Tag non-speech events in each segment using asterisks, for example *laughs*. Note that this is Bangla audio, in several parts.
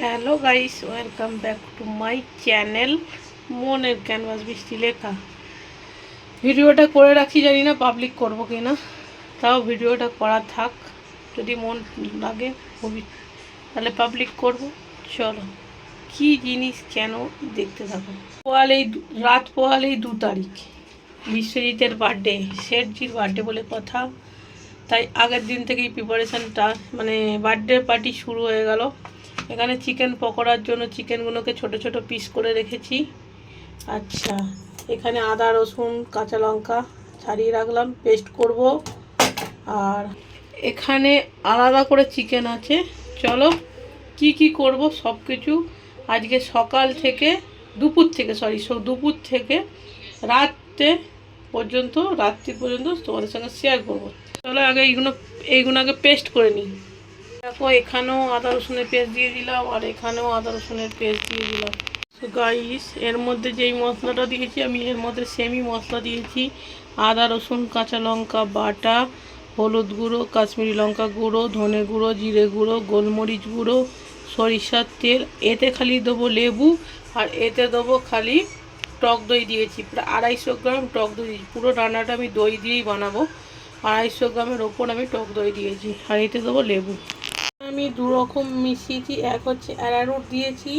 Hello guys welcome back to my channel মনের ক্যানভাস বৃষ্টি লেখা ভিডিওটা করে রাখি, জানি না পাবলিক করব কি না তাও ভিডিওটা করা থাক, যদি মন লাগে খুবই তাহলে পাবলিক করব। চলো, কি জিনিস কেন দেখতে থাকো? পোয়ালেই রাত পোয়ালেই দু তারিখ, বিশ্বজিতের বার্থডে শেঠজির বার্থডে বলে কথা। তাই আগের দিন থেকেই প্রিপারেশানটা মানে বার্থডে পার্টি শুরু হয়ে গেল। এখানে চিকেন পকোড়ার জন্য চিকেনগুলোকে ছোট ছোট পিস করে রেখেছি। আচ্ছা এখানে আদা, রসুন, কাঁচা লঙ্কা ছাড়িয়ে রাখলাম পেস্ট করব। আর এখানে আলাদা করে চিকেন আছে। চলো, কি কি করব সব কিছু আজকে সকাল থেকে, দুপুর থেকে সরি দুপুর থেকে রাত্রে পর্যন্ত, রাত্রি পর্যন্ত তোমাদের সঙ্গে শেয়ার করব। চলো আগে এইগুলো এইগুলো আগে পেস্ট করে নিই। দেখো এখানেও আদা রসুনের পেস্ট দিয়ে দিলাম, আর এখানেও আদা রসুনের পেস্ট দিয়ে দিলাম। তো গাইস এর মধ্যে যেই মশলাটা দিয়েছি, আমি এর মধ্যে সেমি মশলা দিয়েছি। আদা রসুন, কাঁচা লঙ্কা বাটা, হলুদ গুঁড়ো, কাশ্মীরি লঙ্কা গুঁড়ো, ধনে গুঁড়ো, জিরে গুঁড়ো, গোলমরিচ গুঁড়ো, সরিষার তেল, এতে খালি দেবো লেবু, আর এতে দেবো খালি টক দই দিয়েছি। প্রায় আড়াইশো গ্রাম টক দই দিয়েছি। পুরো রান্নাটা আমি দই দিয়েই বানাবো। আড়াইশো গ্রামের ওপর আমি টক দই দিয়েছি, আর এতে দেবো লেবু। আমি দু রকম মিশিয়েছি, এক হচ্ছে অ্যারারুট দিয়েছি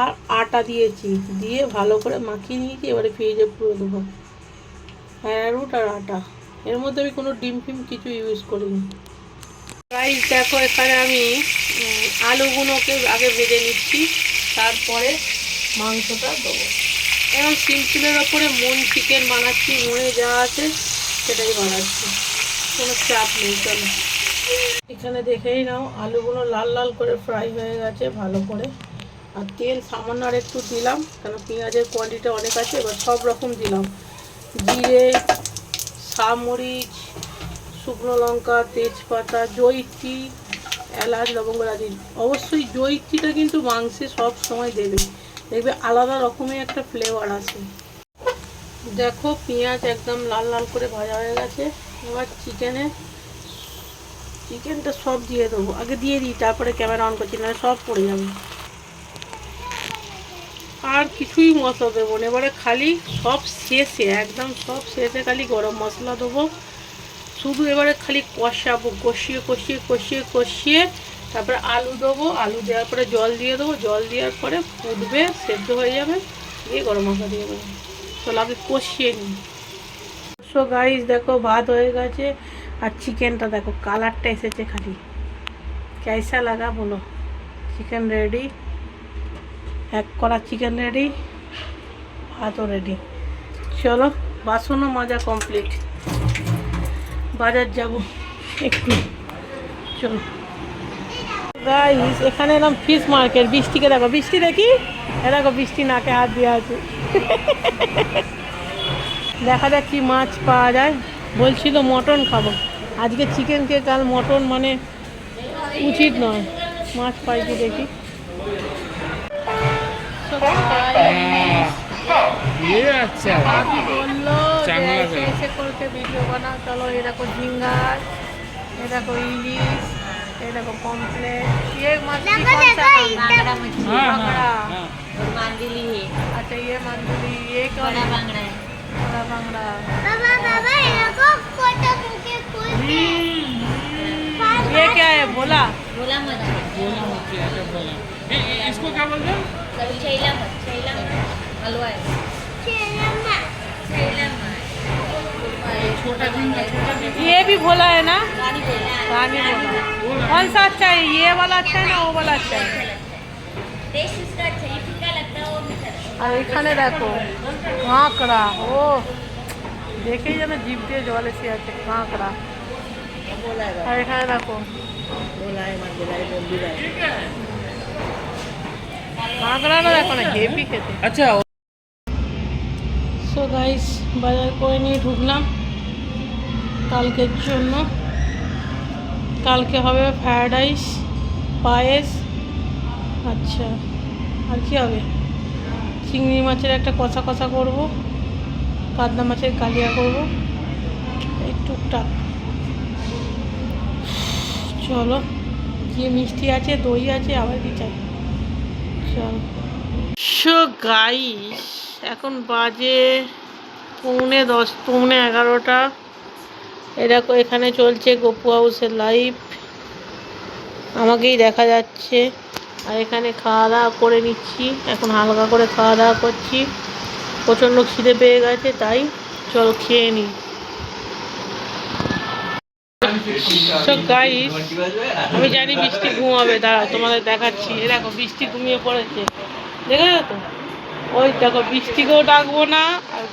আর আটা দিয়েছি, দিয়ে ভালো করে মাখিয়ে নিয়েছি, এবারে ফ্রিজে পুরো দেবো। অ্যারারুট আর আটা, এর মধ্যে আমি কোনো ডিম ফিম কিছু ইউজ করিনি। রাইস দেখো, এখানে আমি আলুগুলোকে আগে ভেজে নিচ্ছি, তারপরে মাংসটা দেবো। এবং সিম্পলের ওপরে মন চিকেন বানাচ্ছি, মনে যা আছে সেটাই বানাচ্ছি, কোনো চাপ নেই, চলো। এখানে দেখেই নাও, আলুগুলো লাল লাল করে ফ্রাই হয়ে গেছে ভালো করে। আর তেল সামান্য আর একটু দিলাম, কেন পেঁয়াজের কোয়ান্টিটি অনেক আছে, এবার সব রকম দিলাম। জিরে সামরিচ শুকনো লঙ্কা, তেজপাতা জৈত্রী এলাচ, লবঙ্গ, রাজি। অবশ্যই জৈত্রীটা কিন্তু মাংসে সব সময় দেবে। দেখবে আলাদা রকমের একটা ফ্লেভার আছে। দেখো, পেঁয়াজ একদম লাল লাল করে ভাজা হয়ে গেছে। এবার চিকেনে চিকেনটা সব দিয়ে দেবো। আগে দিয়ে দিই, তারপরে ক্যামেরা অন করছি না সব পড়ে যাবে। আর কিছুই মশলা দেবো না। এবারে খালি সব শেষে, একদম সব শেষে খালি গরম মশলা দেবো। শুধু এবারে খালি কষাবো, কষিয়ে কষিয়ে কষিয়ে কষিয়ে, তারপরে আলু দেবো। আলু দেওয়ার পরে জল দিয়ে দেবো। জল দেওয়ার পরে ফুটবে, সেদ্ধ হয়ে যাবে, দিয়ে গরম মশলা দিয়ে দেবো। চলো আগে কষিয়ে নিই। সো গাইস দেখো, ভাত হয়ে গেছে। আর চিকেনটা দেখো, কালারটা এসেছে খালি। कैसा লাগা বলো? চিকেন রেডি এক করা চিকেন রেডি ভাতও রেডি চলো, বাসনও মজা কমপ্লিট বাজার যাব একটু। চলো। গাইস এখানে এলাম ফিশ মার্কেট বৃষ্টিকে দেখো, বৃষ্টি দেখি? এ দেখো, বৃষ্টি নাকে হাত দিয়ে আছে। *laughs* দেখা যাক কি মাছ পাওয়া যায়। বলছিল মটন খাব। আজকে চিকেন খেয়ে কাল মটন মানে উচিত নয় মাছ পাই কি দেখি So guys, ये अच्छा ভাবি বললো যে চাংলা এসে করে। এসে করকে ভিডিও বানা চলো এ দেখো ঝিঙ্গার এ দেখো ইলিশ এ দেখো পমফ্লেট ये मछली कौन सा बांगड़ा मछली हाँ बांगड़ा। हाँ हाँ और मांदिली है अच्छा ये मंदुरी ये कौन बड़ा है बांगड़ा है ये क्या है? बोला। बोला मछली बोला ऐसा बोला। ए, ए, इसको क्या बोलते हैं? छैला मत छैला मत। हलवा है। छैला मत। छोटा छोटा ये भी भोला है ना? रानी बोला कौन सा अच्छा है? ये वाला अच्छा है ना वो वाला अच्छा है? टेस्ट इसका अच्छा है। আর এখানে দেখো কাঁকড়া ও দেখেই যেন জিপ দিয়ে জল এসে আছে কাঁকড়া আর এখানে দেখো কাঁকড়াটা দেখো না হেভি খেতে আচ্ছা সো গাইস বাজার করে নিয়ে ঢুকলাম কালকের জন্য কালকে হবে ফ্রায়েড রাইস পায়েস আচ্ছা আর কি হবে চিংড়ি মাছের একটা কষা কষা করব, কাতলা মাছের কালিয়া করব, এই টুকটাক। চলো, গিয়ে মিষ্টি আছে, দই আছে, আবার কি চাই? চল। সো গাইস, এখন বাজে পৌনে দশ, পৌনে এগারোটা। এরকম এখানে চলছে গপু হাউসের লাইভ আমাকেই দেখা যাচ্ছে। আর এখানে খাওয়া দাওয়া করে নিচ্ছি। এখন হালকা করে খাওয়া দাওয়া করছি। প্রচণ্ড খিদে পেয়ে গেছে, তাই চল খেয়ে নিই আমি জানি বৃষ্টি ঘুমাবে, দাঁড়াও তোমাদের দেখাচ্ছি। এ দেখো, বৃষ্টি ঘুমিয়ে পড়েছে। দেখেছ তো? ওই দেখো, বৃষ্টিকেও ডাকবো না, আর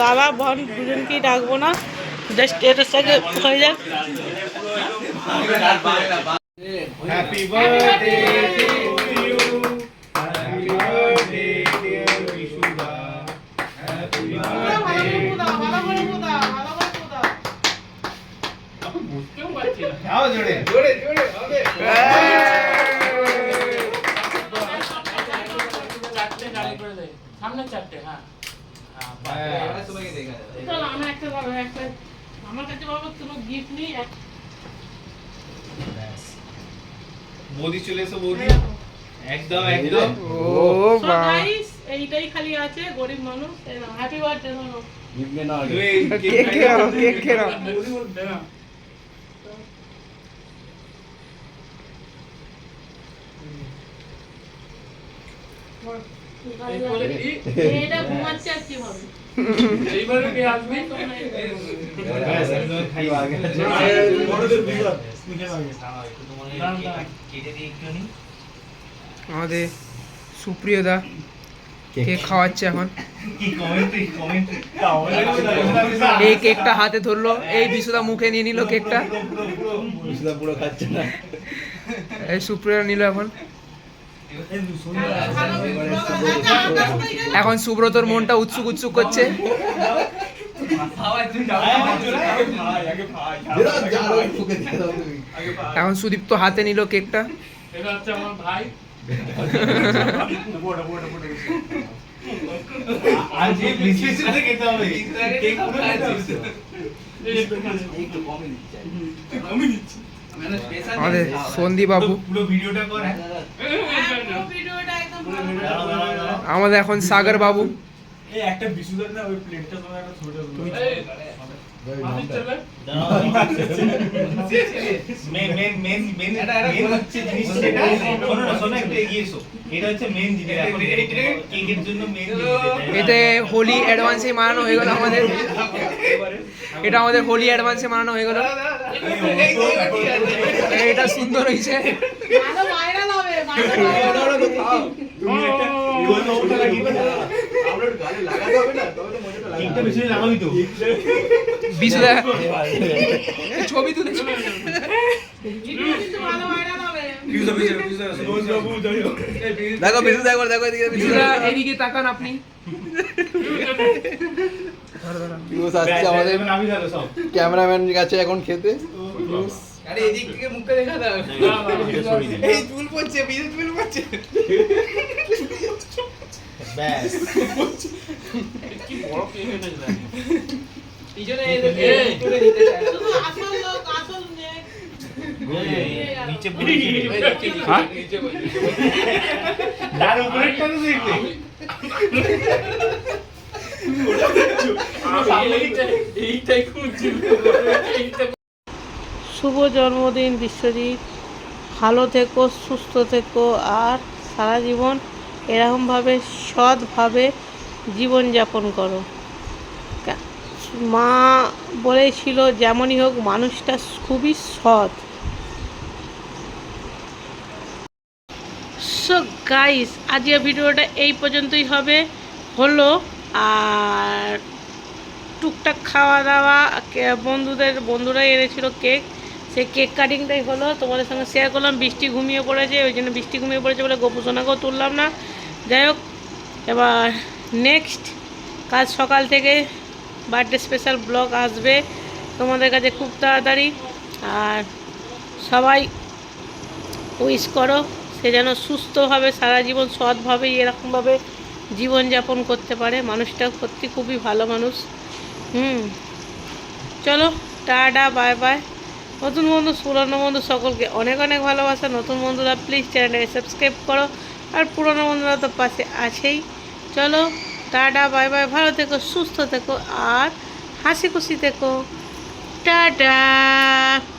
দাদা, বোন দুজনকেই ডাকবো না। জাস্ট এটার সাথে হয়ে যাক। চারটে হ্যাঁ চলো, আমার একটা বাবা, একটা- আমার কাছে বাবা কোনো গিফট নেই এক- বৌদি চলে এসো বৌদি একদম একদম So guys, এইটাই খালি আছে গরিব মানুষ হ্যাপি বার্থডে ধরো কেক খেয়ে কেক খেয়ে এটা ঘুমাচ্ছে আর কি হবে এইবারে কে আসবে আমাদের সুপ্রিয় দা কেক। খাওয়াচ্ছে এখন? এই কেকটা হাতে ধরলো এই বিশুদা মুখে নিয়ে নিল কেকটা। পুরো খাচ্ছে না। এই সুপ্রিয়া নিল এখন। এখন সুব্রতর মনটা উৎসুক উৎসুক করছে। এখন সুদীপ্ত হাতে নিল কেকটা। আজ এই আমাদের সন্দীপ বাবু পুরো ভিডিওটা কর হ্যাঁ। আমাদের এখন সাগর বাবু। এই একটা বিশুদার না ওই প্লেটটা তোমার একটা ছোট এই, মাটি চলে main main main main main হচ্ছে জিনিস যেটা শোনো না শোনো একটু এগিয়ে এসো এটা হচ্ছে মেন জিনিস এখন। কেকের জন্য মেন জিনিস। এতে হোলি অ্যাডভান্সে মানানো হয়ে গেল আমাদের। এটা আমাদের হোলি অ্যাডভান্সে মানানো হয়ে গেল। এটা সুন্দর হয়েছে। ছবি তুলেছে। দেখো বিশু একবার দেখো এদিকে বিশুদা এদিকে তাকান আপনি আসছে আমাদের ক্যামেরাম্যান কাছে এখন খেতে আরে এদিক থেকে মুখটা দেখা দাও এই চুল পড়ছে বিশু চুল পড়ছে ব্যাস কি বড় এটা জানি এই জন্য দিতে চায় নিচে হ্যাঁ? তার উপরেরটা তো দেখবে এইটা শুভ জন্মদিন বিশ্বজিৎ। ভালো থেকো সুস্থ থেকো আর সারা জীবন এরকমভাবে সৎভাবে জীবনযাপন করো। মা বলেছিল যেমনই হোক মানুষটা খুবই সৎ সো গাইস আজকের ভিডিওটা এই পর্যন্তই হবে। হলো, আর টুকটাক খাওয়া দাওয়া বন্ধুদের বন্ধুরা এনেছিল কেক। সেই কেক কাটিংটাই হলো। তোমাদের সঙ্গে শেয়ার করলাম, বৃষ্টি ঘুমিয়ে পড়েছে, ওই জন্য বৃষ্টি ঘুমিয়ে পড়েছে বলে গোপুসোনাকেও তুললাম না। যাই হোক, এবার নেক্সট কাল সকাল থেকে বার্থডে স্পেশাল ব্লগ আসবে তোমাদের কাছে খুব তাড়াতাড়ি। আর সবাই উইশ করো। সে যেন সুস্থভাবে সারা জীবন সৎভাবে এরকমভাবে জীবনযাপন করতে পারে। মানুষটা সত্যি খুবই ভালো মানুষ। হুম। চলো, টাটা, বাই বাই। নতুন বন্ধু, পুরনো বন্ধু সকলকে অনেক অনেক ভালোবাসা। নতুন বন্ধুরা প্লিজ চ্যানেলটাকে সাবস্ক্রাইব করো। আর পুরনো বন্ধুরা তো পাশে আছেই। চলো, টাটা, বাই বাই। ভালো থেকো, সুস্থ থেকো, আর হাসি খুশি থেকো। টাটা।